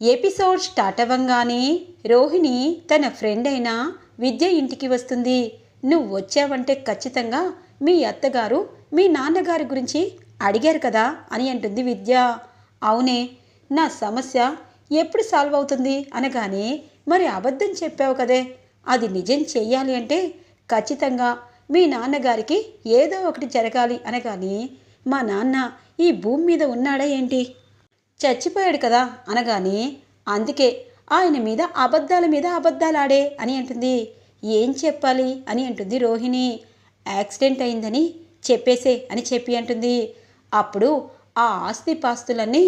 Episode start అవ్వంగానే Rohini తన friend అయిన విద్య ఇంటికి వస్తుంది. నువ్వు వచ్చావంటే ఖచ్చితంగా మీ అత్తగారు మీ నాన్నగారి గురించి అడిగారు కదా అని అంటుంది విద్య. అవునే నా సమస్య ఎప్పుడు సాల్వ్ అవుతుంది అనగానే మరి అబద్ధం చెప్పావు కదే. అది నిజం చెయ్యాలి అంటే ఖచ్చితంగా మీ నాన్నగారికి ఏదో ఒకటి జరగాలి అనగానే మా నాన్న ఈ భూమి మీద ఉన్నాడా ఏంటి? చచ్చిపోయాడు కదా అనగానే అందుకే ఆయన మీద అబద్ధాల మీద అబద్ధాలాడే అని అంటుంది. ఏం చెప్పాలి? అని అంటుంది రోహిణి. యాక్సిడెంట్ అయిందని చెప్పేసే అని చెప్పి అంటుంది. అప్పుడు ఆ ఆస్తి పాస్తులన్నీ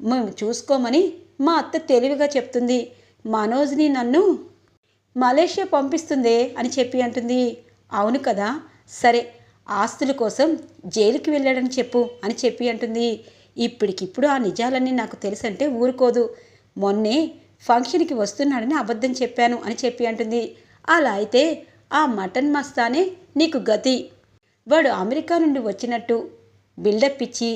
మేము చూసుకోమని మా అత్త తెలివిగా చెప్తుంది. మనోజ్ని నన్ను మలేషియా పంపిస్తుందే అని చెప్పి అంటుంది. అవును కదా సరే ఆస్తుల కోసం జైలుకి వెళ్ళాడని చెప్పు అని చెప్పి అంటుంది. ఇప్పటికిప్పుడు ఆ నిజాలన్నీ నాకు తెలుసంటే ఊరుకోదు. మొన్నే ఫంక్షన్కి వస్తున్నాడని అబద్ధం చెప్పాను అని చెప్పి అంటుంది. అలా అయితే ఆ మటన్ మస్తానే నీకు గతి. వాడు అమెరికా నుండి వచ్చినట్టు బిల్డప్ ఇచ్చి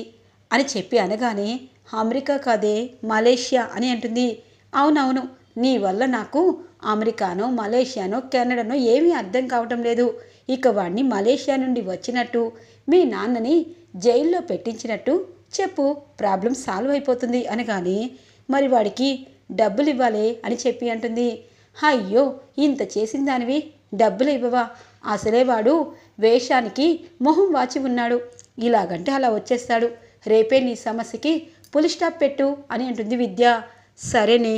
అని చెప్పి అనగానే అమెరికా కాదే మలేషియా అని అంటుంది. అవునవును నీ వల్ల నాకు అమెరికానో మలేషియానో కెనడానో ఏమీ అర్థం కావటం లేదు. ఇక వాడిని మలేషియా నుండి వచ్చినట్టు మీ నాన్నని జైల్లో పెట్టించినట్టు చెప్పు ప్రాబ్లం సాల్వ్ అయిపోతుంది అనగానే మరి వాడికి డబ్బులు ఇవ్వాలి అని చెప్పి అంటుంది. అయ్యో ఇంత చేసిన దానివి డబ్బులు ఇవ్వవా? అసలే వాడు వేషానికి మొహం వాచి ఉన్నాడు. ఇలాగంటే అలా వచ్చేస్తాడు. రేపే నీ సమస్యకి పులి స్టాప్ పెట్టు అని అంటుంది విద్య. సరేనే.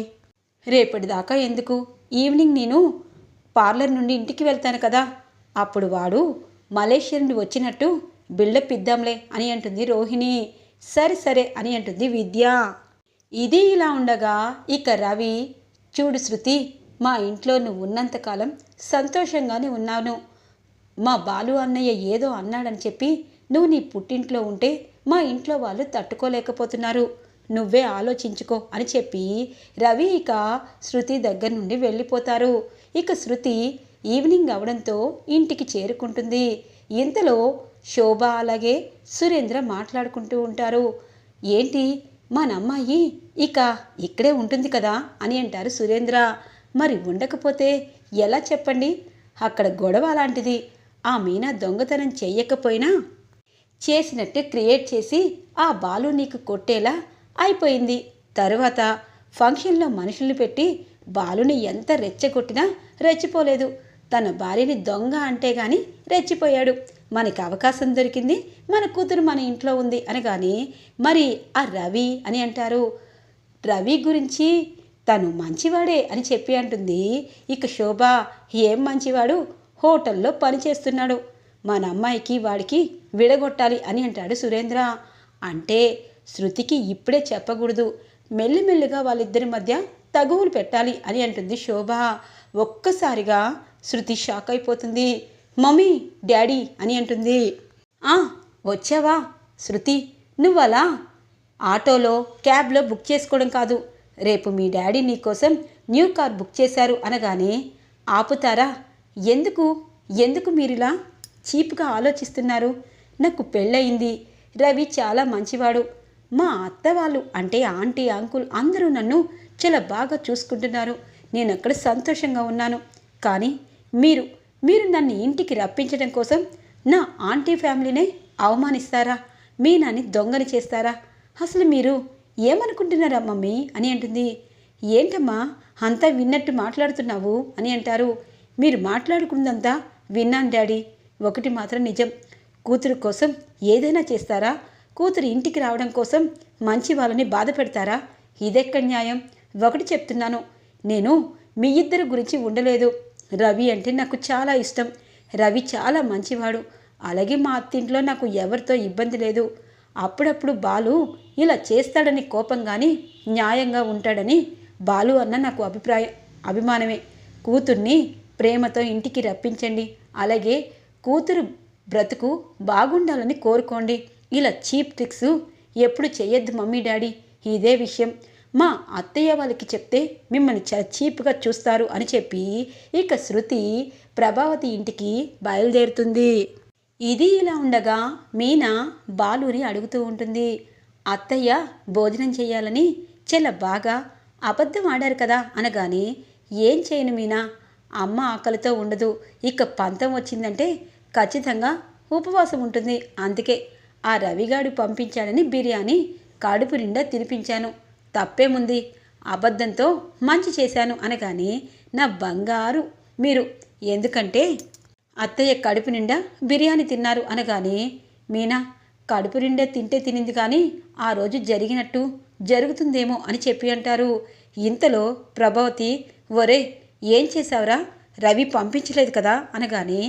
రేపటిదాకా ఎందుకు? ఈవినింగ్ నేను పార్లర్ నుండి ఇంటికి వెళ్తాను కదా. అప్పుడు వాడు మలేషియా నుండి వచ్చినట్టు బిల్డప్ ఇద్దాంలే అని అంటుంది రోహిణి. సరే సరే అని అంటుంది విద్య. ఇది ఇలా ఉండగా ఇక రవి చూడు శృతి మా ఇంట్లో నువ్వు ఉన్నంతకాలం సంతోషంగానే ఉన్నాను. మా బాలు అన్నయ్య ఏదో అన్నాడని చెప్పి నువ్వు నీ పుట్టింట్లో ఉంటే మా ఇంట్లో వాళ్ళు తట్టుకోలేకపోతున్నారు. నువ్వే ఆలోచించుకో అని చెప్పి రవి ఇక శృతి దగ్గర నుండి వెళ్ళిపోతారు. ఇక శృతి ఈవినింగ్ అవడంతో ఇంటికి చేరుకుంటుంది. ఇంతలో శోభ అలాగే సురేంద్ర మాట్లాడుకుంటూ ఉంటారు. ఏంటి? మన అమ్మాయి ఇక ఇక్కడే ఉంటుంది కదా? అని అంటారు సురేంద్ర. మరి ఉండకపోతే ఎలా చెప్పండి? అక్కడ గొడవ అలాంటిది. ఆ మీనా దొంగతనం చెయ్యకపోయినా చేసినట్టు క్రియేట్ చేసి ఆ బాలు నీకు కొట్టేలా అయిపోయింది. తరువాత ఫంక్షన్లో మనుషుల్ని పెట్టి బాలుని ఎంత రెచ్చగొట్టినా రెచ్చిపోలేదు. తన భార్యని దొంగ అంటే గాని రెచ్చిపోయాడు. మనకి అవకాశం దొరికింది మన కూతురు మన ఇంట్లో ఉంది అనగానే మరి ఆ రవి అని అంటారు. రవి గురించి తను మంచివాడే అని చెప్పి అంటుంది. ఇక శోభ ఏం మంచివాడు? హోటల్లో పనిచేస్తున్నాడు మన అమ్మాయికి వాడికి విడగొట్టాలి అని అంటాడు సురేంద్ర. అంటే శృతికి ఇప్పుడే చెప్పకూడదు. మెల్లిమెల్లిగా వాళ్ళిద్దరి మధ్య తగువులు పెట్టాలి అని అంటుంది శోభ. ఒక్కసారిగా శృతి షాక్ అయిపోతుంది. మమ్మీ డాడీ అని అంటుంది. "ఆ, వచ్చావా? శృతి నువ్వలా? ఆటోలో క్యాబ్లో బుక్ చేసుకోవడం కాదు. రేపు మీ డాడీ నీకోసం న్యూ కార్ బుక్ చేశారు అనగానే ఆపుతారా? ఎందుకు? ఎందుకు మీరిలా చీప్గా ఆలోచిస్తున్నారు? నాకు పెళ్ళయింది. రవి చాలా మంచివాడు. మా అత్త వాళ్ళు అంటే ఆంటీ అంకుల్ అందరూ నన్ను చాలా బాగా చూసుకుంటున్నారు. నేను అక్కడ సంతోషంగా ఉన్నాను. కానీ మీరు మీరు నన్ను ఇంటికి రప్పించడం కోసం నా ఆంటీ ఫ్యామిలీనే అవమానిస్తారా? మీ నాని దొంగని చేస్తారా? అసలు మీరు ఏమనుకుంటున్నారా మమ్మీ అని అంటుంది. ఏంటమ్మా అంతా విన్నట్టు మాట్లాడుతున్నావు? అని అంటారు. మీరు మాట్లాడుకున్నదంతా విన్నాను డాడీ. ఒకటి మాత్రం నిజం. కూతురు కోసం ఏదైనా చేస్తారా? కూతురు ఇంటికి రావడం కోసం మంచి వాళ్ళని బాధ పెడతారా? ఇదెక్కడ న్యాయం? ఒకటి చెప్తున్నాను. నేను మీ ఇద్దరి గురించి ఉండలేదు. రవి అంటే నాకు చాలా ఇష్టం. రవి చాలా మంచివాడు. అలాగే మా అత్తింట్లో నాకు ఎవరితో ఇబ్బంది లేదు. అప్పుడప్పుడు బాలు ఇలా చేస్తాడని కోపం కానీ న్యాయంగా ఉంటాడని బాలు అన్న నాకు అభిప్రాయం అభిమానమే. కూతుర్ని ప్రేమతో ఇంటికి రప్పించండి. అలాగే కూతురు బ్రతుకు బాగుండాలని కోరుకోండి. ఇలా చీప్ ట్రిక్స్ ఎప్పుడు చేయొద్దు మమ్మీ డాడీ. ఇదే విషయం. మా అత్తయ్య వాళ్ళకి చెప్తే మిమ్మల్ని చాలా చీప్గా చూస్తారు అని చెప్పి ఇక శృతి ప్రభావతి ఇంటికి బయలుదేరుతుంది. ఇది ఇలా ఉండగా మీనా బాలుని అడుగుతూ ఉంటుంది. అత్తయ్య భోజనం చేయాలని చాలా బాగా అబద్ధం ఆడారు కదా అనగానే ఏం చేయను మీనా? అమ్మ ఆకలితో ఉండదు. ఇక పంతం వచ్చిందంటే ఖచ్చితంగా ఉపవాసం ఉంటుంది. అందుకే ఆ రవిగాడు పంపించాడని బిర్యానీ కడుపు నిండా తినిపించాను. తప్పేముంది? అబద్ధంతో మంచి చేశాను అనగానే నా బంగారు మీరు ఎందుకంటే? అత్తయ్య కడుపు నిండా బిర్యానీ తిన్నారు అనగానే మీనా కడుపు నిండా తింటే తినింది కానీ ఆ రోజు జరిగినట్టు జరుగుతుందేమో అని చెప్పి అంటారు. ఇంతలో ప్రభావతి ఒరే ఏం చేశావురా? రవి పంపించలేదు కదా అనగానే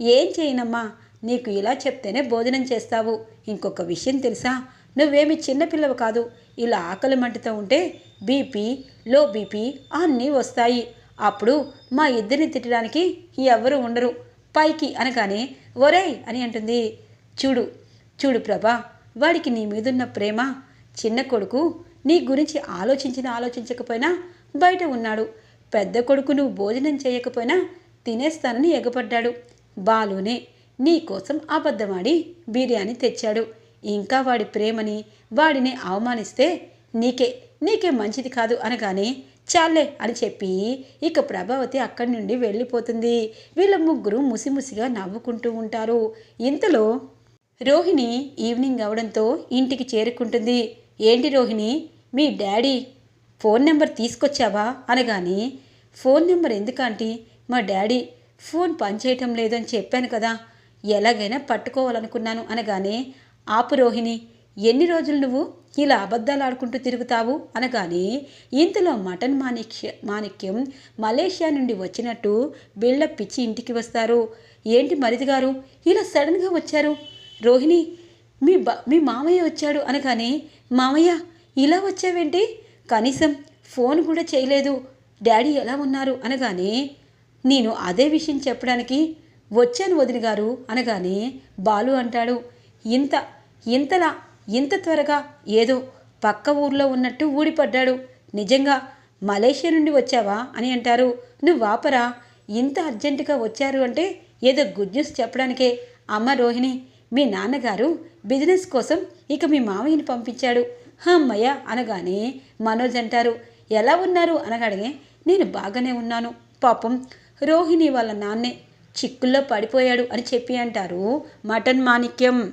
ఏం చేయనమ్మా? నీకు ఇలా చెప్తేనే భోజనం చేస్తావు. ఇంకొక విషయం తెలుసా? నువ్వేమి చిన్నపిల్లవు కాదు. ఇలా ఆకలి మంటతో ఉంటే బీపీ లో బీపీ అన్నీ వస్తాయి. అప్పుడు మా ఇద్దరిని తిట్టడానికి ఎవరు ఉండరు. పైకి అనగానే ఒరేయ్ అని అంటుంది. చూడు చూడు ప్రభా వాడికి నీ మీదున్న ప్రేమ చిన్న కొడుకు నీ గురించి ఆలోచించిన ఆలోచించకపోయినా బయట ఉన్నాడు. పెద్ద కొడుకు నువ్వు భోజనం చేయకపోయినా తినేస్తానని ఎగపడ్డాడు బాలునే నీ కోసం అబద్ధమాడి బిర్యానీ తెచ్చాడు. ఇంకా వాడి ప్రేమని వాడిని అవమానిస్తే నీకే నీకే మంచిది కాదు అనగానే చాలే అని చెప్పి ఇక ప్రభావతి అక్కడి నుండి వెళ్ళిపోతుంది. వీళ్ళ ముగ్గురు ముసిముసిగా నవ్వుకుంటూ ఉంటారు. ఇంతలో రోహిణి ఈవినింగ్ అవడంతో ఇంటికి చేరుకుంటుంది. ఏంటి రోహిణి? మీ డాడీ ఫోన్ నెంబర్ తీసుకొచ్చావా? అనగానే ఫోన్ నెంబర్ ఎందుకంటే మా డాడీ ఫోన్ పనిచేయటం లేదని చెప్పాను కదా. ఎలాగైనా పట్టుకోవాలనుకున్నాను అనగానే ఆపు రోహిణి ఎన్ని రోజులు నువ్వు ఇలా అబద్ధాలు ఆడుకుంటూ తిరుగుతావు? అనగానే ఇంతలో మటన్ మాణిక్య మాణిక్యం మలేషియా నుండి వచ్చినట్టు బిల్డప్ పిచ్చి ఇంటికి వస్తారు. ఏంటి మరిది గారు ఇలా సడన్గా వచ్చారు? రోహిణి మీ బ మీ మామయ్య వచ్చాడు అనగానే మామయ్య ఇలా వచ్చావేంటి? కనీసం ఫోన్ కూడా చేయలేదు. డాడీ ఎలా ఉన్నారు? అనగానే నేను అదే విషయం చెప్పడానికి వచ్చాను వదిన గారు అనగానే బాలు అంటాడు. ఇంత ఇంతలా ఇంత త్వరగా ఏదో పక్క ఊర్లో ఉన్నట్టు ఊడిపడ్డాడు. నిజంగా మలేషియా నుండి వచ్చావా అని అంటారు. నువ్వు వాపరా ఇంత అర్జెంటుగా వచ్చారు అంటే ఏదో గుడ్ న్యూస్ చెప్పడానికే. అమ్మ రోహిణి మీ నాన్నగారు బిజినెస్ కోసం ఇక మీ మామయ్యని పంపించాడు. అమ్మయ్య అనగానే మనోజ్ అంటారు. ఎలా ఉన్నారు అనగానే నేను బాగానే ఉన్నాను. పాపం రోహిణి వాళ్ళ నాన్నే చిక్కుల్లో పడిపోయాడు అని చెప్పి అంటారు మటన్ మాణిక్యం.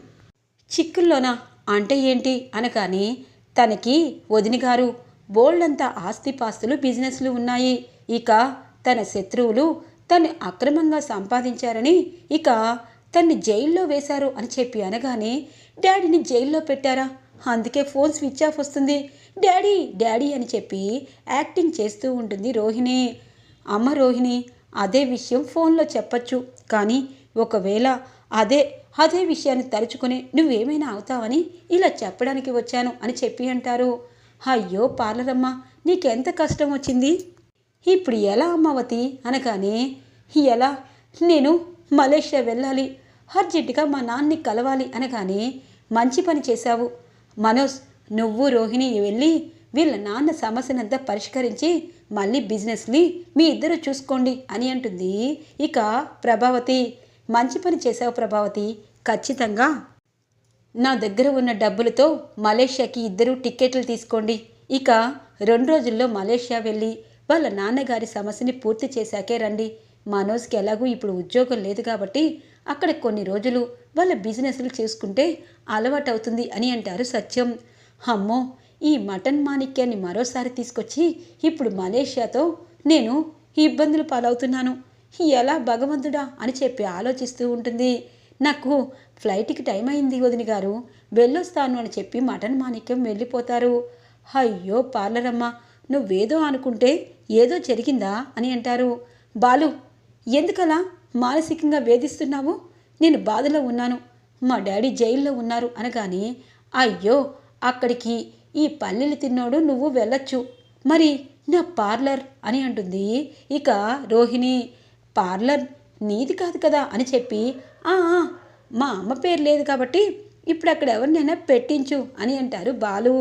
చిక్కుల్లోనా? అంటే ఏంటి? అనగానే తనకి వదిని గారు బోల్డంతా ఆస్తిపాస్తులు బిజినెస్లు ఉన్నాయి. ఇక తన శత్రువులు తను అక్రమంగా సంపాదించారని ఇక తన్ని జైల్లో వేశారు అని చెప్పి అనగానే డాడీని జైల్లో పెట్టారా? అందుకే ఫోన్ స్విచ్ ఆఫ్ వస్తుంది. డాడీ డాడీ అని చెప్పి యాక్టింగ్ చేస్తూ ఉంటుంది రోహిణి. అమ్మ రోహిణి అదే విషయం ఫోన్లో చెప్పచ్చు. కానీ ఒకవేళ అదే అదే విషయాన్ని తలుచుకుని నువ్వేమైనా అవుతావని ఇలా చెప్పడానికి వచ్చాను అని చెప్పి అంటారు. అయ్యో పార్లరమ్మ నీకెంత కష్టం వచ్చింది? ఇప్పుడు ఎలా అమ్మవతి? అనగానే ఎలా? నేను మలేషియా వెళ్ళాలి అర్జెంటుగా మా నాన్నని కలవాలి అనగానే మంచి పని చేశావు. మనోజ్ నువ్వు రోహిణి వెళ్ళి వీళ్ళ నాన్న సమస్యనంతా పరిష్కరించి మళ్ళీ బిజినెస్ని మీ ఇద్దరు చూసుకోండి అని అంటుంది ఇక ప్రభావతి. మంచి పని చేశావు ప్రభావతి. ఖచ్చితంగా. నా దగ్గర ఉన్న డబ్బులతో మలేషియాకి ఇద్దరు టిక్కెట్లు తీసుకోండి. ఇక రెండు రోజుల్లో మలేషియా వెళ్ళి వాళ్ళ నాన్నగారి సమస్యని పూర్తి చేశాకే రండి. మనోజ్కి ఎలాగూ ఇప్పుడు ఉద్యోగం లేదు కాబట్టి అక్కడ కొన్ని రోజులు వాళ్ళ బిజినెస్లు చేసుకుంటే అలవాటు అవుతుంది అని అంటారు సత్యం. అమ్మో! ఈ మటన్ మాణిక్యాన్ని మరోసారి తీసుకొచ్చి ఇప్పుడు మలేషియాతో నేను ఇబ్బందులు పాలవుతున్నాను. ఎలా భగవంతుడా? అని చెప్పి ఆలోచిస్తూ ఉంటుంది. నాకు ఫ్లైట్కి టైం అయింది వదిన గారు. వెళ్ళొస్తాను అని చెప్పి మటన్ మాణిక్యం వెళ్ళిపోతారు. అయ్యో పార్లరమ్మ నువ్వేదో అనుకుంటే ఏదో జరిగిందా? అని అంటారు. బాలు ఎందుకలా మానసికంగా వేధిస్తున్నావు? నేను బాధలో ఉన్నాను. మా డాడీ జైల్లో ఉన్నారు అనగానే అయ్యో అక్కడికి ఈ పల్లెలు తిన్నోడు నువ్వు వెళ్ళొచ్చు. మరి నా పార్లర్ అని అంటుంది ఇక రోహిణి. పార్లర్ నీది కాదు కదా అని చెప్పి "ఆ, మా అమ్మ పేరు లేదు కాబట్టి ఇప్పుడు అక్కడ ఎవరినైనా పెట్టించు అని అంటారు బాలు.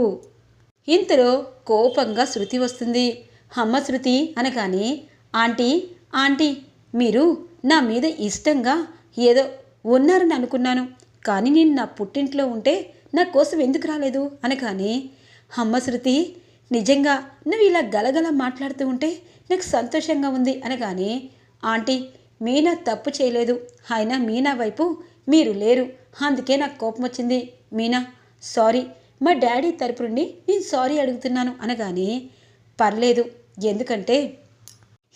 ఇంతలో కోపంగా శృతి వస్తుంది. అమ్మ శృతి అనగానే ఆంటీ ఆంటీ మీరు నా మీద ఇష్టంగా ఏదో ఉన్నారని అనుకున్నాను. కానీ నేను నా పుట్టింట్లో ఉంటే నా కోసం ఎందుకు రాలేదు? అనగానే అమ్మ శృతి నిజంగా నువ్వు ఇలా గలగల మాట్లాడుతూ ఉంటే నాకు సంతోషంగా ఉంది అనగానే ఆంటీ మీనా తప్పు చేయలేదు. అయినా మీనా వైపు మీరు లేరు. అందుకే నాకు కోపం వచ్చింది. మీనా సారీ. మా డాడీ తరపు నుండి నేను సారీ అడుగుతున్నాను అనగానే పర్లేదు. ఎందుకంటే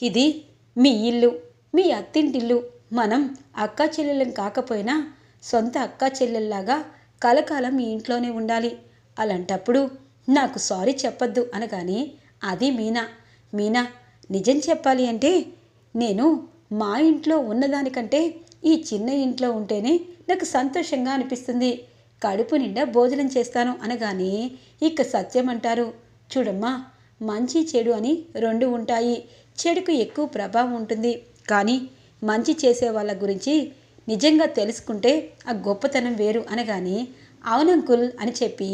ఇది మీ ఇల్లు మీ అత్తింటిల్లు. మనం అక్కా చెల్లెళ్ళం కాకపోయినా సొంత అక్కా చెల్లెల్లాగా కలకాలం మీ ఇంట్లోనే ఉండాలి. అలాంటప్పుడు నాకు సారీ చెప్పొద్దు అనగానే అది మీనా. మీనా నిజం చెప్పాలి అంటే నేను మా ఇంట్లో ఉన్నదానికంటే ఈ చిన్న ఇంట్లో ఉంటేనే నాకు సంతోషంగా అనిపిస్తుంది. కడుపు నిండా భోజనం చేస్తాను అనగానే ఇక సత్యం అంటారు. చూడమ్మా మంచి చెడు అని రెండు ఉంటాయి. చెడుకు ఎక్కువ ప్రభావం ఉంటుంది. కానీ మంచి చేసే వాళ్ళ గురించి నిజంగా తెలుసుకుంటే ఆ గొప్పతనం వేరు అనగానే అవునంకుల్ అని చెప్పి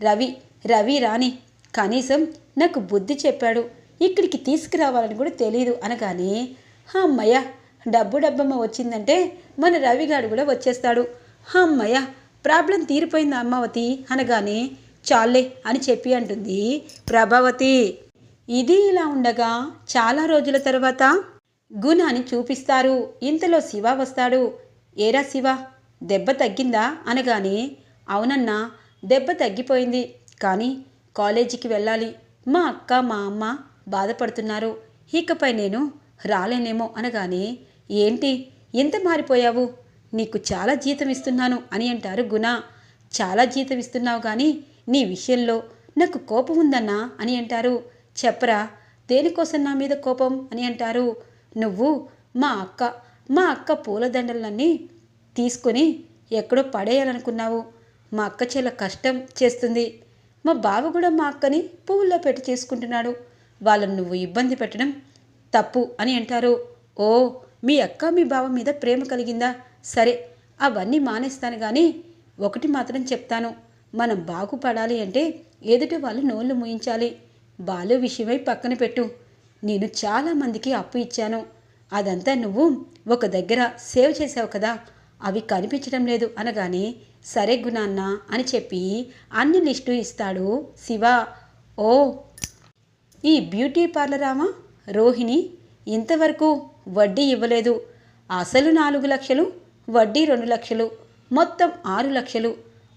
రవి రవి రాని కనీసం నాకు బుద్ధి చెప్పాడు. ఇక్కడికి తీసుకురావాలని కూడా తెలియదు అనగానే అమ్మయ్య డబ్బు డబ్బమ్మ వచ్చిందంటే మన రవిగాడు కూడా వచ్చేస్తాడు. అమ్మయ్య ప్రాబ్లం తీరిపోయింది అమ్మవతి? అనగానే చాలే అని చెప్పి అంటుంది ప్రభావతి. ఇది ఇలా ఉండగా చాలా రోజుల తర్వాత గుణాన్ని చూపిస్తారు. ఇంతలో శివ వస్తాడు. ఏరా శివ దెబ్బ తగ్గిందా? అనగానే అవునన్నా దెబ్బ తగ్గిపోయింది. కానీ కాలేజీకి వెళ్ళాలి. మా అక్క మా అమ్మ బాధపడుతున్నారు. ఇకపై నేను రాలేనేమో అనగానే ఏంటి? ఎంత మారిపోయావు? నీకు చాలా జీతం ఇస్తున్నాను అని అంటారు గుణ. చాలా జీతం ఇస్తున్నావు కానీ నీ విషయంలో నాకు కోపం ఉందన్నా అని అంటారు. చెప్పరా? దేనికోసం నా మీద కోపం? అని అంటారు. నువ్వు మా అక్క మా అక్క పూలదండలన్నీ తీసుకొని ఎక్కడో పడేయాలనుకున్నావు. మా అక్క చాలా కష్టం చేస్తుంది. మా బావ కూడా మా అక్కని పువ్వుల్లో పెట్టి చేసుకుంటున్నాడు. వాళ్ళని నువ్వు ఇబ్బంది పెట్టడం తప్పు అని అంటారు. ఓ మీ అక్క మీ బావ మీద ప్రేమ కలిగిందా? సరే అవన్నీ మానేస్తాను కానీ ఒకటి మాత్రం చెప్తాను. మనం బాగుపడాలి అంటే ఎదుటి వాళ్ళు నోళ్ళు ముయించాలి. బాలు విషయమై పక్కన పెట్టు. నేను చాలామందికి అప్పు ఇచ్చాను. అదంతా నువ్వు ఒక దగ్గర సేవ్ చేసావు కదా. అవి కనిపించడం లేదు అనగానే సరే గుణాన్న అని చెప్పి అన్ని లిస్టు ఇస్తాడు శివ. ఓ ఈ బ్యూటీ పార్లర్ ఆమె రోహిణి ఇంతవరకు వడ్డీ ఇవ్వలేదు. అసలు నాలుగు లక్షలు వడ్డీ రెండు లక్షలు మొత్తం ఆరు లక్షలు.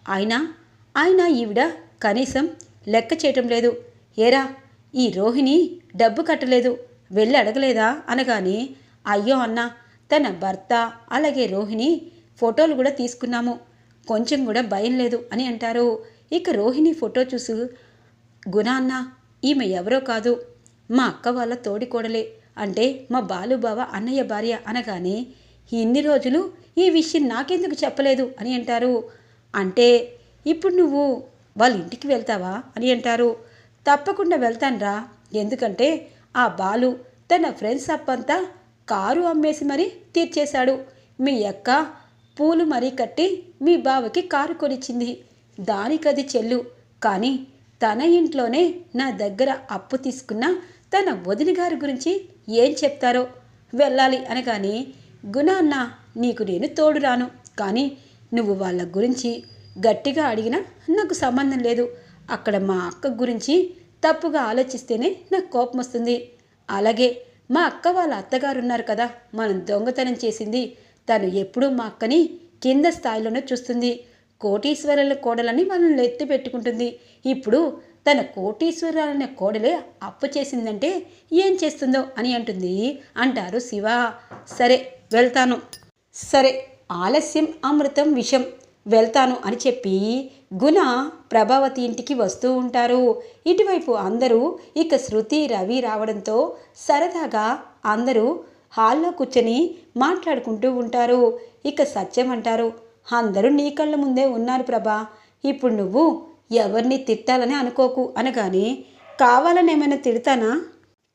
అయినా ఆయన ఈవిడ కనీసం లెక్క చేయటం లేదు. ఏరా ఈ రోహిణి డబ్బు కట్టలేదు. వెళ్ళి అడగలేదా? అనగానే అయ్యో అన్న తన భర్త అలాగే రోహిణి ఫోటోలు కూడా తీసుకున్నాము. కొంచెం కూడా భయం లేదు అని అంటారు. ఇక రోహిణి ఫోటో చూసు గుణ అన్న ఈమె ఎవరో కాదు. మా అక్క వాళ్ళ తోడికోడలే అంటే మా బాలుబావ అన్నయ్య భార్య అనగానే ఇన్ని రోజులు ఈ విషయం నాకెందుకు చెప్పలేదు అని అంటారు. అంటే ఇప్పుడు నువ్వు వాళ్ళ ఇంటికి వెళ్తావా అని అంటారు. తప్పకుండా వెళ్తానురా. ఎందుకంటే ఆ బాలు తన ఫ్రెండ్స్ అప్పంతా కారు అమ్మేసి మరీ తీర్చేశాడు. మీ అక్క పూలు మరీ కట్టి మీ బావకి కారు కొనిచ్చింది. దానికది చెల్లు. కానీ తన ఇంట్లోనే నా దగ్గర అప్పు తీసుకున్న తన వదిన గారి గురించి ఏం చెప్తారో వెళ్ళాలి అనగానే గుణ అన్న నీకు నేను తోడు రాను కానీ నువ్వు వాళ్ళ గురించి గట్టిగా అడిగినా నాకు సంబంధం లేదు. అక్కడ మా అక్క గురించి తప్పుగా ఆలోచిస్తేనే నాకు కోపం వస్తుంది. అలాగే మా అక్క వాళ్ళ అత్తగారు ఉన్నారు కదా మనం దొంగతనం చేసింది తను ఎప్పుడూ మా అక్కని కింద స్థాయిలోనే చూస్తుంది. కోటీశ్వరుల కోడలని మనల్ని ఎత్తి పెట్టుకుంటుంది. ఇప్పుడు తన కోటీశ్వరాలనే కోడలే అప్పు చేసిందంటే ఏం చేస్తుందో అని అంటుంది అంటారు శివ. సరే వెళ్తాను. సరే ఆలస్యం అమృతం విషం. వెళ్తాను అని చెప్పి గుణ ప్రభావతి ఇంటికి వస్తూ ఉంటారు. ఇటువైపు అందరూ ఇక శృతి రవి రావడంతో సరదాగా అందరూ హాల్లో కూర్చొని మాట్లాడుకుంటూ ఉంటారు. ఇక సత్యం అంటారు అందరూ నీ కళ్ళ ముందే ఉన్నారు ప్రభా. ఇప్పుడు నువ్వు ఎవరిని తిట్టాలని అనుకోకు అనగానే కావాలని ఏమైనా తిడతానా?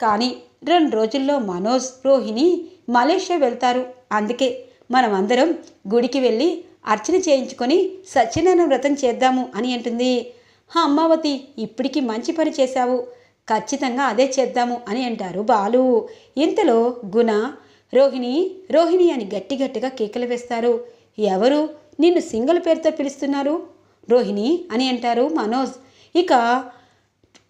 కానీ రెండు రోజుల్లో మనోజ్ రోహిణి మలేషియా వెళ్తారు. అందుకే మనమందరం గుడికి వెళ్ళి అర్చన చేయించుకొని సత్యనారాయణ వ్రతం చేద్దాము అని అంటుంది. అమ్మావతి ఇప్పటికి మంచి పని చేశావు. ఖచ్చితంగా అదే చేద్దాము అని అంటారు బాలు. ఇంతలో గుణ రోహిణి రోహిణి అని గట్టి గట్టిగా కేకలు వేస్తారు. ఎవరు? నిన్ను సింగల్ పేరుతో పిలుస్తున్నారు? రోహిణి అని అంటారు మనోజ్. ఇక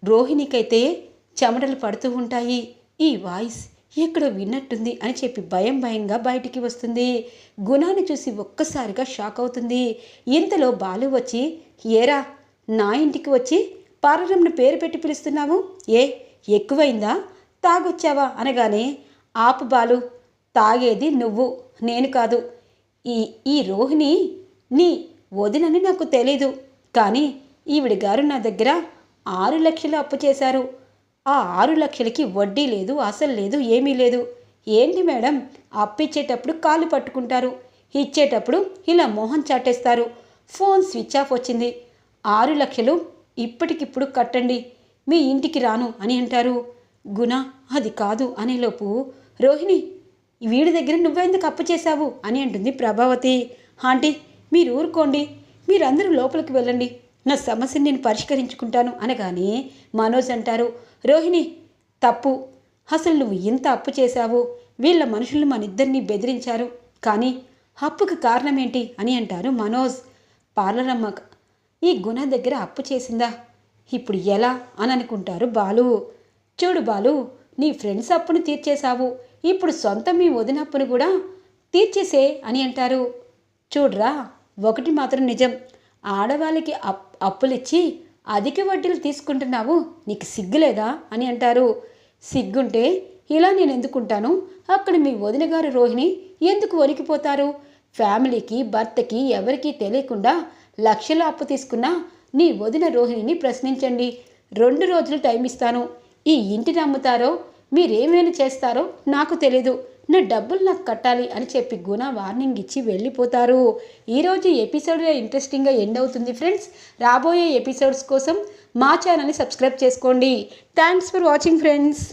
రోహిణికైతే చెమటలు పడుతూ ఉంటాయి. ఈ వాయిస్ ఎక్కడో విన్నట్టుంది అని చెప్పి భయం భయంగా బయటికి వస్తుంది. గుణాన్ని చూసి ఒక్కసారిగా షాక్ అవుతుంది. ఇంతలో బాలు వచ్చి ఏరా నా ఇంటికి వచ్చి పారరంను పేరు పెట్టి పిలుస్తున్నావు? ఏ ఎక్కువైందా? తాగొచ్చావా? అనగానే ఆపు బాలు తాగేది నువ్వు నేను కాదు. ఈ ఈ రోహిణి నీ వదినని నాకు తెలీదు. కానీ ఈవిడ గారు నా దగ్గర ఆరు లక్షలు అప్పు చేశారు. ఆ ఆరు లక్షలకి వడ్డీ లేదు అసలు లేదు ఏమీ లేదు. ఏంటి మేడం? అప్పిచ్చేటప్పుడు కాలు పట్టుకుంటారు. ఇచ్చేటప్పుడు ఇలా మోహన్ చాటేస్తారు. ఫోన్ స్విచ్ ఆఫ్ వచ్చింది. ఆరు లక్షలు ఇప్పటికిప్పుడు కట్టండి. మీ ఇంటికి రాను అని అంటారు. గుణ అది కాదు అనేలోపు రోహిణి వీడి దగ్గర నువ్వెందుకు అప్పు చేశావు? అని అంటుంది ప్రభావతి. ఆంటీ మీరు ఊరుకోండి. మీరందరూ లోపలికి వెళ్ళండి. నా సమస్యని నేను పరిష్కరించుకుంటాను అనగానే మనోజ్ అంటారు రోహిణి తప్పు. అసలు నువ్వు ఇంత అప్పు చేశావు. వీళ్ళ మనుషులు మన ఇద్దరిని బెదిరించారు. కానీ అప్పుకు కారణమేంటి? అని అంటారు మనోజ్. పార్లరమ్మ ఈ గుణ దగ్గర అప్పు చేసిందా? ఇప్పుడు ఎలా? అని అనుకుంటారు బాలు. చూడు బాలు నీ ఫ్రెండ్స్ అప్పును తీర్చేశావు. ఇప్పుడు సొంత మీ వదినప్పును కూడా తీర్చేసే అని అంటారు. చూడ్రా ఒకటి మాత్రం నిజం. ఆడవాళ్ళకి అప్ అప్పులిచ్చి అధిక వడ్డీలు తీసుకుంటున్నావు నీకు సిగ్గులేదా అని అంటారు. సిగ్గుంటే ఇలా నేను ఎందుకుంటాను? అక్కడ మీ వదిన గారు రోహిణి ఎందుకు వణికిపోతారు? ఫ్యామిలీకి భర్తకి ఎవరికీ తెలియకుండా లక్షల అప్పు తీసుకున్నా నీ వదిన రోహిణిని ప్రశ్నించండి. రెండు రోజులు టైం ఇస్తాను. ఈ ఇంటిని అమ్ముతారో మీరేమైనా చేస్తారో నాకు తెలీదు. నా డబ్బులు నాకు కట్టాలి అని చెప్పి గుణ వార్నింగ్ ఇచ్చి వెళ్ళిపోతారు. ఈరోజు ఎపిసోడ్ ఇంట్రెస్టింగ్గా ఎండ్ అవుతుంది ఫ్రెండ్స్. రాబోయే ఎపిసోడ్స్ కోసం మా ఛానల్ని సబ్స్క్రైబ్ చేసుకోండి. Thanks for watching friends.